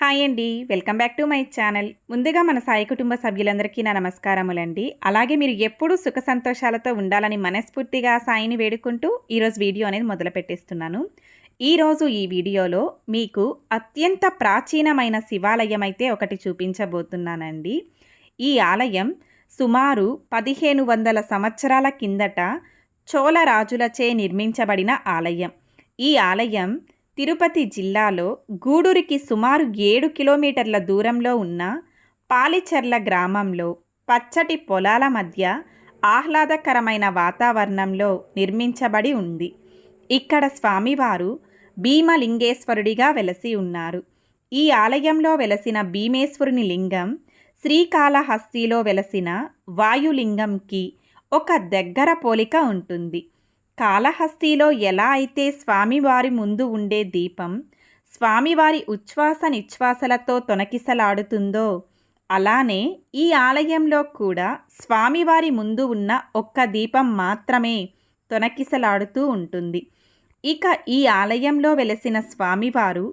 Hi అండి. Welcome back to my channel. ముందుగా మన సాయి కుటుంబ సభ్యులందరికీ నా నమస్కారములండి. అలాగే మీరు ఎప్పుడూ సుఖ సంతోషాలతో ఉండాలని మనస్ఫూర్తిగా సాయిని వేడుకుంటూ ఈరోజు వీడియో అనేది మొదలు పెట్టేస్తున్నాను. ఈరోజు ఈ వీడియోలో మీకు అత్యంత ప్రాచీనమైన శివాలయం అయితే ఒకటి చూపించబోతున్నానండి. ఈ ఆలయం సుమారు పదిహేను వందల సంవత్సరాల కిందట చోళ రాజులచే నిర్మించబడిన ఆలయం. ఈ ఆలయం తిరుపతి జిల్లాలో గూడూరికి సుమారు ఏడు కిలోమీటర్ల దూరంలో ఉన్న పాలిచెర్ల గ్రామంలో పచ్చటి పొలాల మధ్య ఆహ్లాదకరమైన వాతావరణంలో నిర్మించబడి ఉంది. ఇక్కడ స్వామివారు భీమలింగేశ్వరుడిగా వెలసి ఉన్నారు. ఈ ఆలయంలో వెలసిన భీమేశ్వరుని లింగం శ్రీకాళహస్తిలో వెలసిన వాయులింగంకి ఒక దగ్గర పోలిక ఉంటుంది. కాళహస్తిలో ఎలా అయితే స్వామివారి ముందు ఉండే దీపం స్వామివారి ఉచ్ఛ్వాస నిశ్వాసలతో తొనకిసలాడుతుందో అలానే ఈ ఆలయంలో కూడా స్వామివారి ముందు ఉన్న ఒక్క దీపం మాత్రమే తొనకిసలాడుతూ ఉంటుంది. ఇక ఈ ఆలయంలో వెలసిన స్వామివారు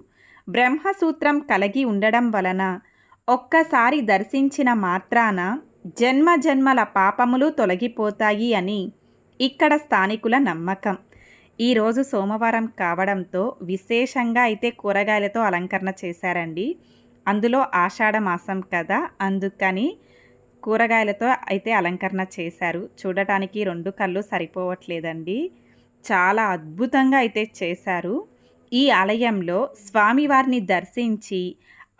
బ్రహ్మసూత్రం కలిగి ఉండడం వలన ఒక్కసారి దర్శించిన మాత్రాన జన్మ జన్మల పాపములు తొలగిపోతాయి అని ఇక్కడ స్థానికుల నమ్మకం. ఈరోజు సోమవారం కావడంతో విశేషంగా అయితే కూరగాయలతో అలంకరణ చేశారండి. అందులో ఆషాఢ మాసం కదా అందుకని కూరగాయలతో అయితే అలంకరణ చేశారు. చూడటానికి రెండు కళ్ళు సరిపోవట్లేదండి. చాలా అద్భుతంగా అయితే చేశారు. ఈ ఆలయంలో స్వామివారిని దర్శించి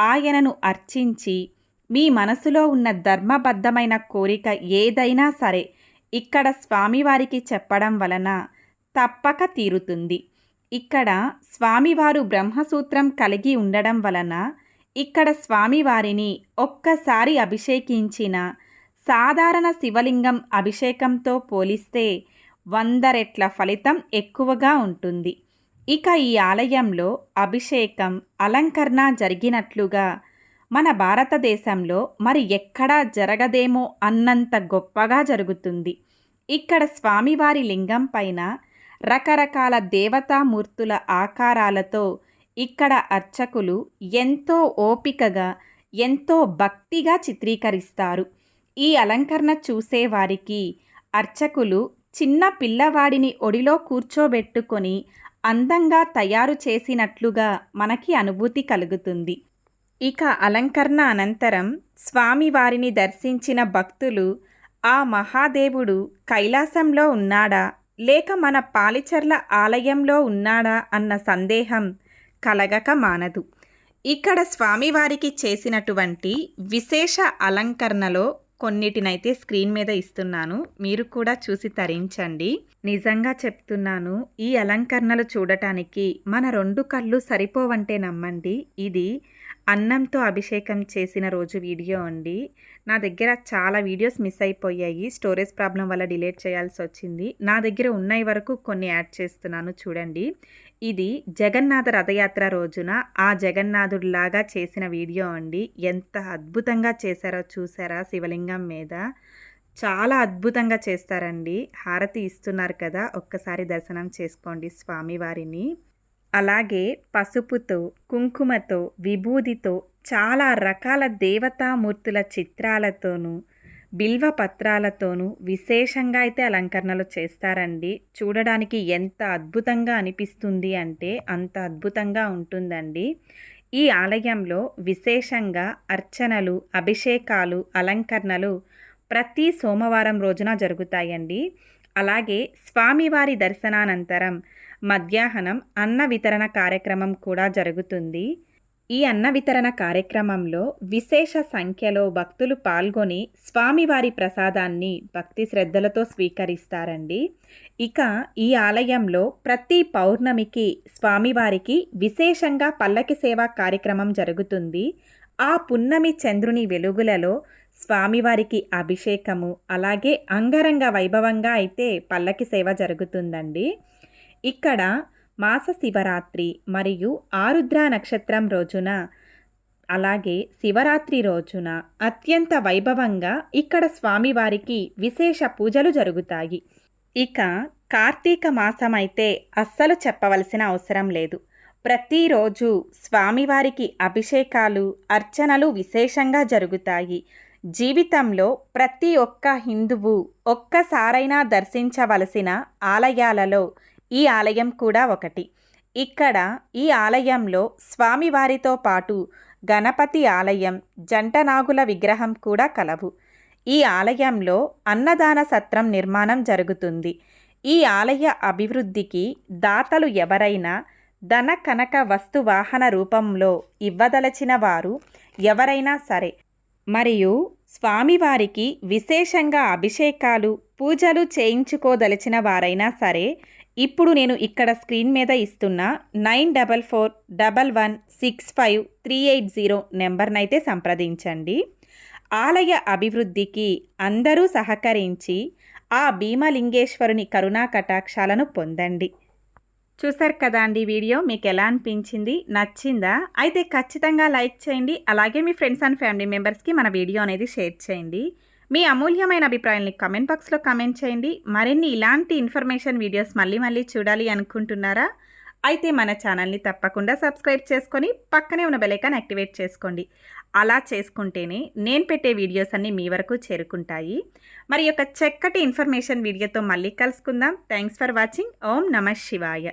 ఆయనను అర్చించి మీ మనసులో ఉన్న ధర్మబద్ధమైన కోరిక ఏదైనా సరే ఇక్కడ స్వామివారికి చెప్పడం వలన తప్పక తీరుతుంది. ఇక్కడ స్వామివారు బ్రహ్మసూత్రం కలిగి ఉండడం వలన ఇక్కడ స్వామివారిని ఒక్కసారి అభిషేకించిన సాధారణ శివలింగం అభిషేకంతో పోలిస్తే వంద రెట్ల ఫలితం ఎక్కువగా ఉంటుంది. ఇక ఈ ఆలయంలో అభిషేకం అలంకరణ జరిగినట్లుగా మన భారతదేశంలో మరి ఎక్కడా జరగదేమో అన్నంత గొప్పగా జరుగుతుంది. ఇక్కడ స్వామివారి లింగం పైన రకరకాల దేవతామూర్తుల ఆకారాలతో ఇక్కడ అర్చకులు ఎంతో ఓపికగా ఎంతో భక్తిగా చిత్రీకరిస్తారు. ఈ అలంకరణ చూసేవారికి అర్చకులు చిన్న పిల్లవాడిని ఒడిలో కూర్చోబెట్టుకొని అందంగా తయారు చేసినట్లుగా మనకి అనుభూతి కలుగుతుంది. ఇక అలంకరణ అనంతరం స్వామివారిని దర్శించిన భక్తులు ఆ మహాదేవుడు కైలాసంలో ఉన్నాడా? లేక మన పాలిచర్ల ఆలయంలో ఉన్నాడా అన్న సందేహం కలగక మానదు. ఇక్కడ స్వామివారికి చేసినటువంటి విశేష అలంకరణలో కొన్నిటినైతే స్క్రీన్ మీద ఇస్తున్నాను. మీరు కూడా చూసి తరించండి. నిజంగా చెప్తున్నాను ఈ అలంకరణలు చూడటానికి మన రెండు కళ్ళు సరిపోవంటే నమ్మండి. ఇది అన్నంతో అభిషేకం చేసిన రోజు వీడియో అండి. నా దగ్గర చాలా వీడియోస్ మిస్ అయిపోయాయి. స్టోరేజ్ ప్రాబ్లం వల్ల డిలీట్ చేయాల్సి వచ్చింది. నా దగ్గర ఉన్నాయి వరకు కొన్ని యాడ్ చేస్తున్నాను చూడండి. ఇది జగన్నాథ రథయాత్ర రోజున ఆ జగన్నాథుడిలాగా చేసిన వీడియో అండి. ఎంత అద్భుతంగా చేశారో చూసారా శివలింగం మీద? చాలా అద్భుతంగా చేస్తారండి. హారతి ఇస్తున్నారు కదా ఒక్కసారి దర్శనం చేసుకోండి స్వామివారిని. అలాగే పసుపుతో కుంకుమతో విభూదితో చాలా రకాల దేవతామూర్తుల చిత్రాలతోనూ బిల్వ పత్రాలతోనూ విశేషంగా అయితే అలంకరణలు చేస్తారండి. చూడడానికి ఎంత అద్భుతంగా అనిపిస్తుంది అంటే అంత అద్భుతంగా ఉంటుందండి. ఈ ఆలయంలో విశేషంగా అర్చనలు అభిషేకాలు అలంకరణలు ప్రతి సోమవారం రోజున జరుగుతాయండి. అలాగే స్వామివారి దర్శనానంతరం మధ్యాహ్నం అన్న వితరణ కార్యక్రమం కూడా జరుగుతుంది. ఈ అన్న వితరణ కార్యక్రమంలో విశేష సంఖ్యలో భక్తులు పాల్గొని స్వామివారి ప్రసాదాన్ని భక్తి శ్రద్ధలతో స్వీకరిస్తారండి. ఇక ఈ ఆలయంలో ప్రతి పౌర్ణమికి స్వామివారికి విశేషంగా పల్లకి సేవా కార్యక్రమం జరుగుతుంది. ఆ పున్నమి చంద్రుని వెలుగులలో స్వామివారికి అభిషేకము అలాగే అంగరంగ వైభవంగా అయితే పల్లకి సేవ జరుగుతుందండి. ఇక్కడ మాస శివరాత్రి మరియు ఆరుద్ర నక్షత్రం రోజున అలాగే శివరాత్రి రోజున అత్యంత వైభవంగా ఇక్కడ స్వామివారికి విశేష పూజలు జరుగుతాయి. ఇక కార్తీక మాసం అయితే అస్సలు చెప్పవలసిన అవసరం లేదు. ప్రతిరోజు స్వామివారికి అభిషేకాలు అర్చనలు విశేషంగా జరుగుతాయి. జీవితంలో ప్రతి ఒక్క హిందువు ఒక్కసారైనా దర్శించవలసిన ఆలయాలలో ఈ ఆలయం కూడా ఒకటి. ఇక్కడ ఈ ఆలయంలో స్వామివారితో పాటు గణపతి ఆలయం జంటనాగుల విగ్రహం కూడా కలవు. ఈ ఆలయంలో అన్నదాన సత్రం నిర్మాణం జరుగుతుంది. ఈ ఆలయ అభివృద్ధికి దాతలు ఎవరైనా ధన కనక వస్తు వాహన రూపంలో ఇవ్వదలచిన వారు ఎవరైనా సరే మరియు స్వామివారికి విశేషంగా అభిషేకాలు పూజలు చేయించుకోదలిచిన వారైనా సరే ఇప్పుడు నేను ఇక్కడ స్క్రీన్ మీద ఇస్తున్న nine double four double one six five three eight zero నెంబర్నైతే సంప్రదించండి. ఆలయ అభివృద్ధికి అందరూ సహకరించి ఆ భీమలింగేశ్వరుని కరుణా కటాక్షాలను పొందండి. చూసారు కదా అండి వీడియో? మీకు ఎలా అనిపించింది? నచ్చిందా? అయితే ఖచ్చితంగా లైక్ చేయండి. అలాగే మీ ఫ్రెండ్స్ అండ్ ఫ్యామిలీ మెంబర్స్కి మన వీడియో అనేది షేర్ చేయండి. మీ అమూల్యమైన అభిప్రాయాల్ని కమెంట్ బాక్స్లో కమెంట్ చేయండి. మరిన్ని ఇలాంటి ఇన్ఫర్మేషన్ వీడియోస్ మళ్ళీ మళ్ళీ చూడాలి అనుకుంటున్నారా? అయితే మన ఛానల్ని తప్పకుండా సబ్స్క్రైబ్ చేసుకొని పక్కనే ఉన్న బెలైకాన్ యాక్టివేట్ చేసుకోండి. అలా చేసుకుంటేనే నేను పెట్టే వీడియోస్ అన్నీ మీ వరకు చేరుకుంటాయి. మరి యొక్క చక్కటి ఇన్ఫర్మేషన్ వీడియోతో మళ్ళీ కలుసుకుందాం. థ్యాంక్స్ ఫర్ వాచింగ్ ఓం నమ శివాయ.